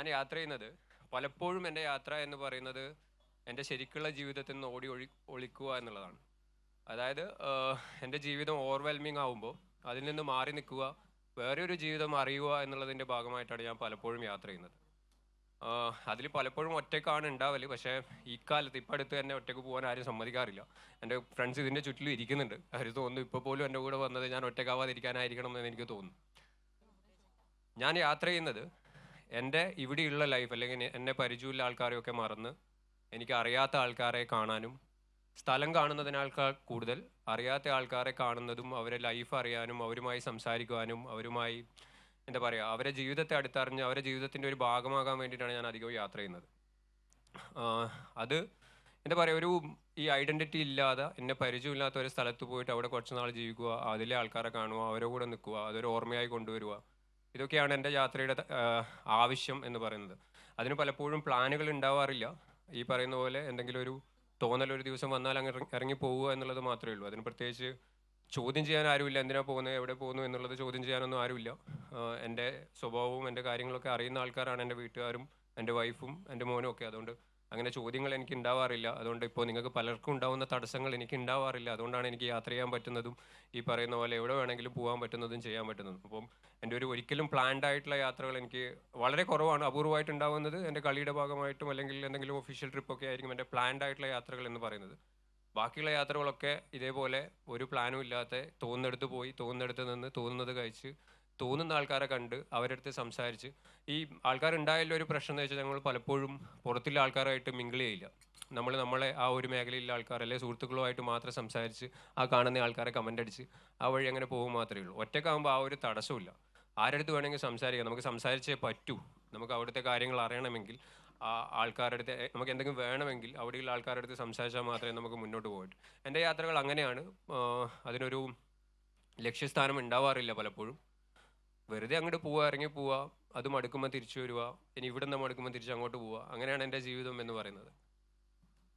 ഞാൻ യാത്ര ചെയ്യുന്നത് പലപ്പോഴും എന്റെ യാത്ര എന്ന് പറയുന്നത് എന്റെ ശരിക്കുള്ള ജീവിതത്തിൽ നിന്ന് ഓടി ഒഴി ഒളിക്കുക എന്നുള്ളതാണ്. അതായത് എന്റെ ജീവിതം ഓവർവെൽമിങ് ആവുമ്പോൾ അതിൽ നിന്ന് മാറി നിൽക്കുക വേറെ ഒരു ജീവിതം അറിയുക എന്നുള്ളതിന്റെ ഭാഗമായിട്ടാണ് ഞാൻ പലപ്പോഴും യാത്ര ചെയ്യുന്നത്. അതിൽ പലപ്പോഴും ഒറ്റക്കാണ് ഉണ്ടാവൽ. പക്ഷേ ഈ കാലത്ത് ഇപ്പം അടുത്ത് തന്നെ ഒറ്റയ്ക്ക് പോകാൻ ആരും സമ്മതിക്കാറില്ല. എന്റെ ഫ്രണ്ട്സ് ഇതിന്റെ ചുറ്റിലും ഇരിക്കുന്നുണ്ട്. അവർ തോന്നുന്നു ഇപ്പോൾ പോലും എന്റെ കൂടെ വന്നത് ഞാൻ ഒറ്റക്കാവാതിരിക്കാനായിരിക്കണം എന്ന് എനിക്ക് തോന്നുന്നു. ഞാൻ യാത്ര ചെയ്യുന്നത് എന്റെ ഇവിടെയുള്ള ലൈഫ് അല്ലെങ്കിൽ എന്നെ പരിചയമുള്ള ആൾക്കാരെയൊക്കെ മറന്ന് എനിക്ക് അറിയാത്ത ആൾക്കാരെ കാണാനും സ്ഥലം കാണുന്നതിനേക്കാൾ കൂടുതൽ അറിയാത്ത ആൾക്കാരെ കാണുന്നതും അവരെ ലൈഫ് അറിയാനും അവരുമായി സംസാരിക്കുവാനും അവരുമായി എന്താ പറയുക അവരെ ജീവിതത്തെ അടുത്തറിഞ്ഞ് അവരെ ജീവിതത്തിന്റെ ഒരു ഭാഗമാകാൻ വേണ്ടിയിട്ടാണ് ഞാൻ അധികവും യാത്ര ചെയ്യുന്നത്. അത് എന്താ പറയുക ഒരു ഈ ഐഡന്റിറ്റി ഇല്ലാതെ എന്നെ പരിചയമില്ലാത്ത ഒരു സ്ഥലത്ത് പോയിട്ട് അവിടെ കുറച്ച് നാൾ ജീവിക്കുക അതിലെ ആൾക്കാരെ കാണുക അവരുടെ കൂടെ നിൽക്കുക അതൊരു ഓർമ്മയായി കൊണ്ടുവരിക ഇതൊക്കെയാണ് എന്റെ യാത്രയുടെ ആവശ്യം എന്ന് പറയുന്നത്. അതിന് പലപ്പോഴും പ്ലാനുകൾ ഉണ്ടാവാറില്ല. ഈ പറയുന്ന പോലെ എന്തെങ്കിലും ഒരു തോന്നൽ ഒരു ദിവസം വന്നാൽ അങ്ങ് ഇറങ്ങി- പോവുക എന്നുള്ളത് മാത്രമേ ഉള്ളൂ. അതിന് പ്രത്യേകിച്ച് ചോദ്യം ചെയ്യാൻ ആരുമില്ല. എന്തിനാ പോകുന്നത്? എവിടെ പോകുന്നു? എന്നുള്ളത് ചോദ്യം ചെയ്യാനൊന്നും ആരുമില്ല. എന്റെ സ്വഭാവവും എന്റെ കാര്യങ്ങളൊക്കെ അറിയുന്ന ആൾക്കാരാണ് എന്റെ വീട്ടുകാരും എന്റെ വൈഫും എന്റെ മോനും ഒക്കെ. അതുകൊണ്ട് അങ്ങനെ ചോദ്യങ്ങൾ എനിക്ക് ഉണ്ടാവാറില്ല അതുകൊണ്ട് ഇപ്പോൾ നിങ്ങൾക്ക് പലർക്കും ഉണ്ടാവുന്ന തടസ്സങ്ങൾ എനിക്ക് ഉണ്ടാവാറില്ല അതുകൊണ്ടാണ് എനിക്ക് യാത്ര ചെയ്യാൻ പറ്റുന്നതും ഈ പറയുന്ന പോലെ എവിടെ വേണമെങ്കിലും പോകാൻ പറ്റുന്നതും ചെയ്യാൻ പറ്റുന്നതും. അപ്പം എന്റെ ഒരു ഒരിക്കലും പ്ലാൻഡ് ആയിട്ടുള്ള യാത്രകൾ എനിക്ക് വളരെ കുറവാണ് അപൂർവമായിട്ട് ഉണ്ടാവുന്നത് എന്റെ കളിയുടെ ഭാഗമായിട്ടും അല്ലെങ്കിൽ എന്തെങ്കിലും ഒഫീഷ്യൽ ട്രിപ്പൊക്കെ ആയിരിക്കും എന്റെ പ്ലാൻഡ് ആയിട്ടുള്ള യാത്രകൾ എന്ന് പറയുന്നത്. ബാക്കിയുള്ള യാത്രകളൊക്കെ ഇതേപോലെ ഒരു പ്ലാനും ഇല്ലാത്ത തോന്നുന്നിടത്ത് പോയി തോന്നെടുത്ത് നിന്ന് തോന്നുന്നത് കഴിച്ച് തോന്നുന്ന ആൾക്കാരെ കണ്ട് അവരടുത്ത് സംസാരിച്ച് ഈ ആൾക്കാരുണ്ടായാലും ഒരു പ്രശ്നം എന്ന് വെച്ചാൽ ഞങ്ങൾ പലപ്പോഴും പുറത്തുള്ള ആൾക്കാരായിട്ട് മിങ്കിൾ ചെയ്യില്ല. നമ്മൾ നമ്മളെ ആ ഒരു മേഖലയിലുള്ള ആൾക്കാർ അല്ലെങ്കിൽ സുഹൃത്തുക്കളുമായിട്ട് മാത്രം സംസാരിച്ച് ആ കാണുന്ന ആൾക്കാരെ കമന്റ് അടിച്ച് ആ വഴി അങ്ങനെ പോകും മാത്രമേ ഉള്ളൂ. ഒറ്റക്കാകുമ്പോൾ ആ ഒരു തടസ്സമില്ല ആരടുത്ത് വേണമെങ്കിൽ സംസാരിക്കാം. നമുക്ക് സംസാരിച്ചേ പറ്റൂ. നമുക്ക് അവിടുത്തെ കാര്യങ്ങൾ അറിയണമെങ്കിൽ ആ ആൾക്കാരുടെ അടുത്ത് നമുക്ക് എന്തെങ്കിലും വേണമെങ്കിൽ അവിടെയുള്ള ആൾക്കാരുടെ അടുത്ത് സംസാരിച്ചാൽ മാത്രമേ നമുക്ക് മുന്നോട്ട് പോകട്ടു എന്റെ യാത്രകൾ അങ്ങനെയാണ്. അതിനൊരു ലക്ഷ്യസ്ഥാനം ഉണ്ടാവാറില്ല പലപ്പോഴും. വെറുതെ അങ്ങോട്ട് പോവുക ഇറങ്ങി പോവുക അത് മടുക്കുമ്പോൾ തിരിച്ചു വരിക ഇനി ഇവിടെ നിന്ന് മടുക്കുമ്പോൾ തിരിച്ച് അങ്ങോട്ട് പോവുക അങ്ങനെയാണ് എന്റെ ജീവിതം എന്ന് പറയുന്നത്.